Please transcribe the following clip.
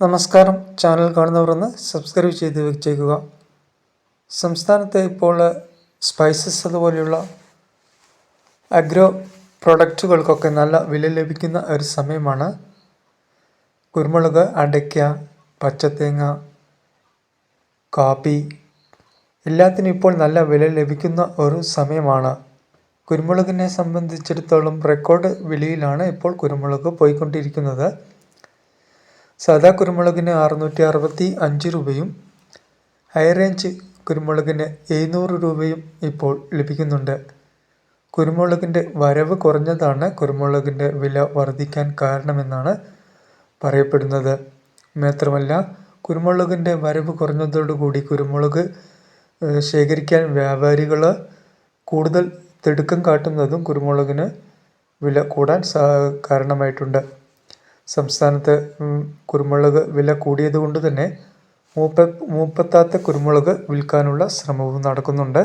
നമസ്കാരം. ചാനൽ കാണുന്നവർ ഒന്ന് സബ്സ്ക്രൈബ് ചെയ്ത് വെച്ചേക്കുക. സംസ്ഥാനത്ത് ഇപ്പോൾ സ്പൈസസ് അതുപോലെയുള്ള അഗ്രോ പ്രൊഡക്റ്റുകൾക്കൊക്കെ നല്ല വില ലഭിക്കുന്ന ഒരു സമയമാണ്. കുരുമുളക് അടയ്ക്ക പച്ചത്തേങ്ങ കാപ്പി എല്ലാത്തിനും ഇപ്പോൾ നല്ല വില ലഭിക്കുന്ന ഒരു സമയമാണ്. കുരുമുളകിനെ സംബന്ധിച്ചിടത്തോളം റെക്കോർഡ് വിലയിലാണ് ഇപ്പോൾ കുരുമുളക് പോയിക്കൊണ്ടിരിക്കുന്നത്. സാധാ കുരുമുളകിന് അറുന്നൂറ്റി അറുപത്തി അഞ്ച് രൂപയും ഹൈ റേഞ്ച് കുരുമുളകിന് എഴുന്നൂറ് രൂപയും ഇപ്പോൾ ലഭിക്കുന്നുണ്ട്. കുരുമുളകിന്റെ വരവ് കുറഞ്ഞതാണ് കുരുമുളകിന്റെ വില വർദ്ധിക്കാൻ കാരണമെന്നാണ് പറയപ്പെടുന്നത്. മാത്രമല്ല കുരുമുളകിന്റെ വരവ് കുറഞ്ഞതോടുകൂടി കുരുമുളക് ശേഖരിക്കാൻ വ്യാപാരികൾ കൂടുതൽ തിടുക്കം കാട്ടുന്നതും കുരുമുളകിന് വില കൂടാൻ കാരണമായിട്ടുണ്ട്. സംസ്ഥാനത്ത് കുരുമുളക് വില കൂടിയതുകൊണ്ട് തന്നെ മൂപ്പ മൂപ്പത്താത്ത കുരുമുളക് വിൽക്കാനുള്ള ശ്രമവും നടക്കുന്നുണ്ട്.